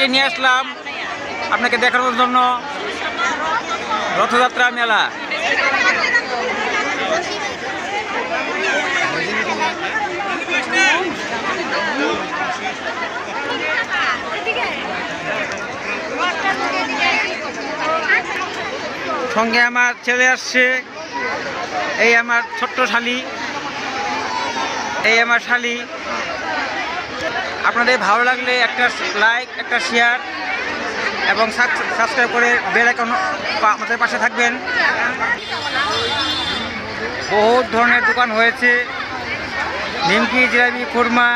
আজকে নিয়ে আসলাম আপনাকে দেখানোর জন্য রথযাত্রা মেলা। সঙ্গে আমার ছেলে আসছে, এই আমার ছোট্ট শালি, এই আমার শালি। আপনাদের ভালো লাগলে একটা লাইক একটা শেয়ার এবং সাবস্ক্রাইব করে বেল আইকন আমাদের পাশে থাকবেন। বহুত ধরনের দোকান হয়েছে। নিমকি, জিলাপি, খুরমা।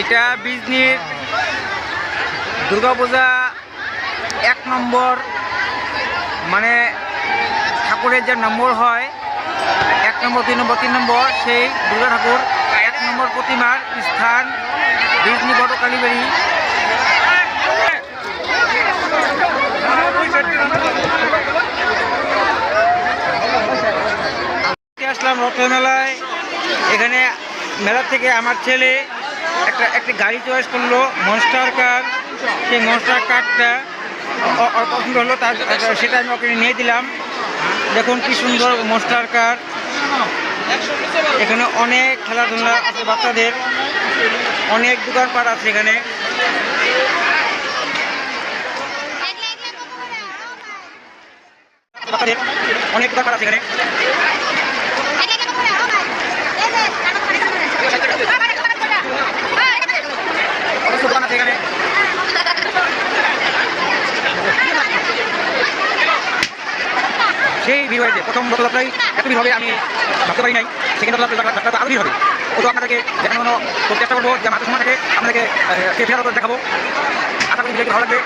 এটা বিজনির দুর্গাপূজা এক নম্বর মানে ঠাকুরের যে নম্বর হয় এক নম্বর দুই নম্বর তিন নম্বর সেই দুর্গা ঠাকুর এক নম্বর প্রতিমার স্থান বিজনি বড় কালীবাড়ি আসলাম রথ মেলায় এখানে মেলা থেকে আমার ছেলে একটা একটি গাড়ি চয়েস করল মনস্টার কার সেই মনস্টার কারটা ও- ওর পছন্দ হলো তার সেটা আমি ওকে নিয়ে দিলাম দেখুন কি সুন্দর মনস্টার কার এখানে অনেক খেলাধুলা আছে বাচ্চাদের। অনেক দোকানপাট আছে এখানে। অনেক দোকানপাট আছে এখানে। দোকান এখানে। সেই ভিড় হয়েছে। প্রথম রথযাত্রায় এত ভিড় হবে আমি ভাবতে পারি নাই। সেকেন্ড রথযাত্রা আরও ভিড় হবে। ও তো আপনাদেরকে দেখানো করতে চেষ্টা করব যে মাত্র সময় থেকে আপনাদেরকে ফেরার দেখাবো। আশা করি ভিডিওটি ভালো লাগবে।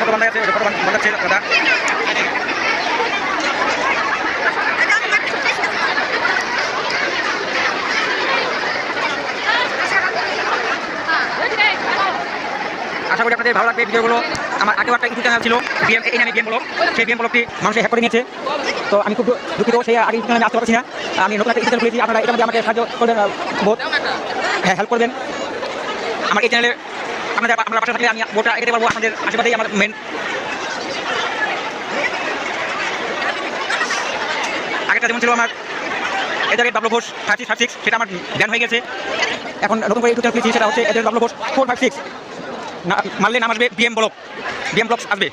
কত বান্ধা আছে কত বান্ধাচ্ছে দাদা। আশা করি আপনাদের ভালো লাগবে ভিডিওগুলো। আমার আগেও একটা ইউটিউব চ্যানেল ছিল বিএম এই নামে গেম ব্লগ সেই গেম ব্লগটি মানুষে হ্যাক করে নিয়েছে। তো আমি খুব দুঃখিত, সেই আগে ইউটিউব চ্যানেলে আসতে পারছি না। আমি নতুন একটা ইউটিউব চ্যানেল আপনারা আমাকে সাহায্য করবেন বহুত হ্যাঁ হেল্প করবেন। আমার এই চ্যানেলে আপনাদের আপনারা পাশে থাকলে আমি ভোটটা এগিয়ে পারব আপনাদের আশীর্বাদেই আমার মেন আগেটা যেমন ছিল আমার এদের Bablu Ghosh six five six সেটা আমার ব্যান হয়ে গেছে। এখন নতুন করে ইউটিউব খুলেছি, সেটা হচ্ছে এদের Bablu Ghosh four five six মারলে নাম আসবে বিএম ব্লক বিএম ব্লক আসবে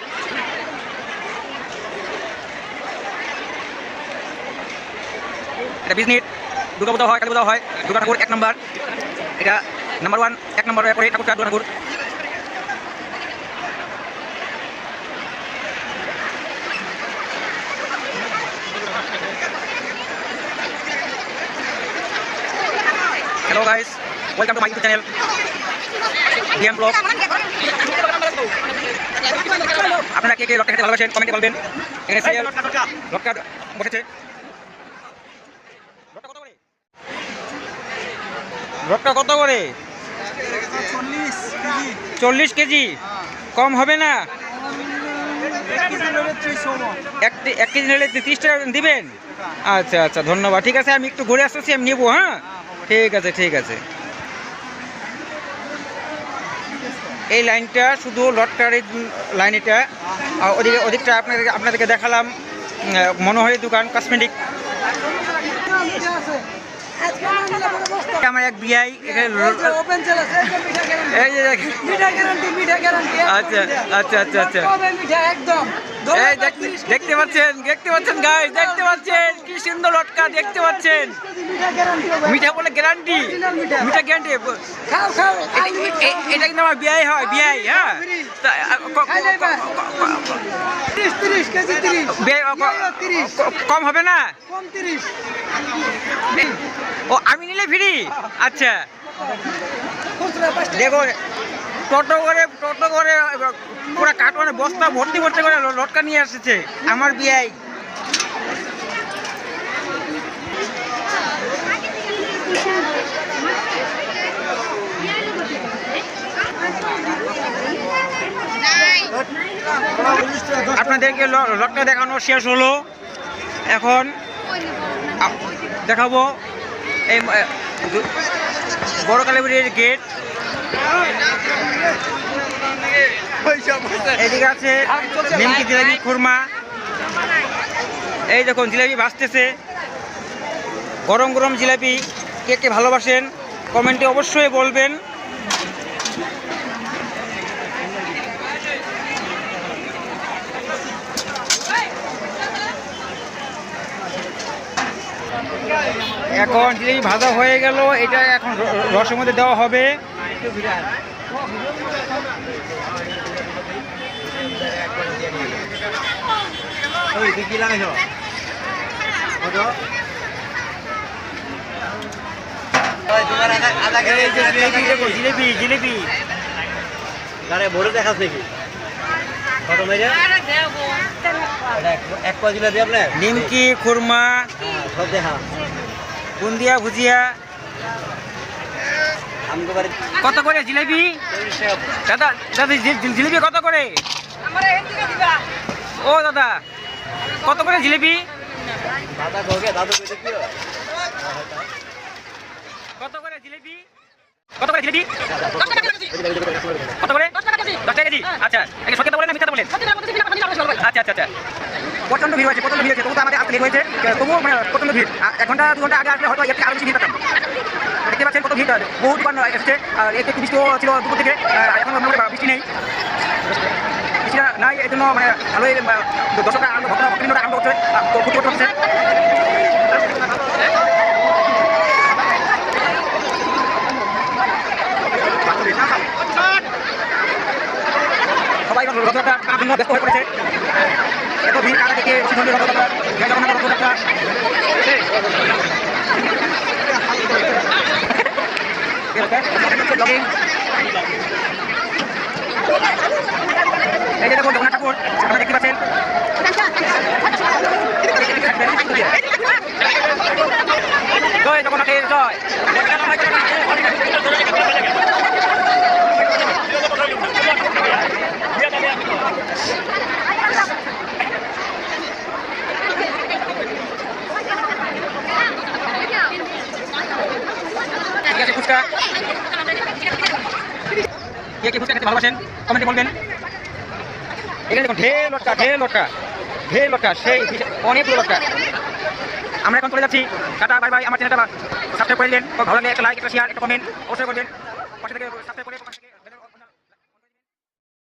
এটা বিজনির দুর্গা পূজা হয় কালী পূজা হয় দুর্গা ঠাকুর এক নম্বর এটা নাম্বার ওয়ান এক নম্বর পরে ঠাকুরটা দুর্গা ঠাকুর hello guys welcome to my YouTube channel BM blog আপনারা কে কে লটকা খেতে ভালোবাসেন কমেন্টে বলবেন। সিরিয়াল লটকা বসেছে। লটকা কত করে? চল্লিশ কেজি। কম হবে না। এক এক কেজি নিলে তিরিশ টাকা দিবেন? আচ্ছা আচ্ছা ধন্যবাদ। ঠিক আছে আমি একটু ঘুরে আসতেছি আমি নেব হ্যাঁ? ঠিক আছে ঠিক আছে। এই লাইনটা শুধু লটকারির লাইন এটা। ওদিকে ওদিকটা আপনাদেরকে আপনাদেরকে দেখালাম মনোহরি দোকান কসমেটিক আমার এক বিআই এই যে আচ্ছা, আচ্ছা, আচ্ছা, আচ্ছা। একদম। দেখতে পাচ্ছেন দেখতে পাচ্ছেন গাই দেখতে পাচ্ছেন কি সুন্দর লটকা দেখতে পাচ্ছেন। মিঠা বলে গ্যারান্টি মিঠা। গ্যারান্টি এটা কিন্তু আমার বিআই হয় বিআই হ্যাঁ। কেজি তিরিশ। কম হবে না? কম তিরিশ। ও আমি নিলে ফ্রি আচ্ছা। দেখো টোটো করে টোটো করে পুরো কার্টনে বস্তা ভর্তি ভর্তি করে লটকা নিয়ে এসেছে আমার বিআই আপনাদেরকে ল- লটকা দেখানো শেষ হলো। এখন দেখাবো এই বড় কালীবাড়ির গেট এদিকে আছে নিমকি জিলাপি খুরমা। এই দেখুন, জিলাপি ভাসতেছে। গরম গরম জিলাপি। কে কে ভালোবাসেন কমেন্টে অবশ্যই বলবেন। এখন জিলাপি ভাজা হয়ে গেল এটা এখন রসের মধ্যে দেওয়া হবে। জিলাপি দেখো জিলাপি ভরে দেখাস নাকি? কত মেরে এক- এক কিলো দিয়ে আপনার? নিমকি খুরমা। হ্যাঁ, সব দেখা। বুন্দিয়া ভুজিয়া। কত করে জিলাপি? দাদা দাদা জি- জি- জিলিপি কত করে? ও দাদা কত করে জিলিপি? দাদা কবে দাদু কত করে জিলিপি? কত করে জিলিপি কত করে? দশ টাকা কেজি। আচ্ছা সত্যি বলেন না মিথ্যা বলেন আচ্ছা আচ্ছা আচ্ছা প্রচণ্ড ভিড় হয়েছে প্রচণ্ড ভিড় হয়েছে তবু তো আমাদের আসতে লেট হয়েছে। তবুও মানে প্রচণ্ড ভিড়। এক ঘণ্টা দু ঘণ্টা আগে আসলে হয়তো এর থেকে আরও বেশি ভিড় পেতাম। দেখতে পাচ্ছেন কত ভিড় বহু দোকান এসেছে। আর একটু একটু বৃষ্টিও ছিল দুপুর থেকে। এখন বৃষ্টি নেই। বৃষ্টিটা নাই এই জন্য মানে ভালোই দর্শকরা আনন্দ ভক্তরা ভক্তবৃন্দরা আনন্দ করছে। আহ, সবাই রথযাত্রা জন্য ব্যস্ত হয়ে পড়েছে। এত ভিড় কারা থেকে জগন্নাথ রথযাত্রা এই যে দেখুন জগন্নাথ ঠাকুর, আপনারা দেখতে পাচ্ছেন জয় জগন্নাথের জয় ঠিক আছে ফুচকা কে কে ফুচকা খেতে ভালোবাসেন কমেন্টে বলবেন। এখানে দেখুন, ঢের লটকা ঢের লটকা ঢের লটকা, সেই অনেকগুলো লটকা। আমরা এখন চলে যাচ্ছি। টাটা, বাই বাই, আমার চ্যানেলটা সাবস্ক্রাইব করে দিলেন। ভালো লাগলে একটা লাইক একটা শেয়ার একটা কমেন্ট অবশ্যই করবেন। পাশে থেকে সাবস্ক্রাইব করে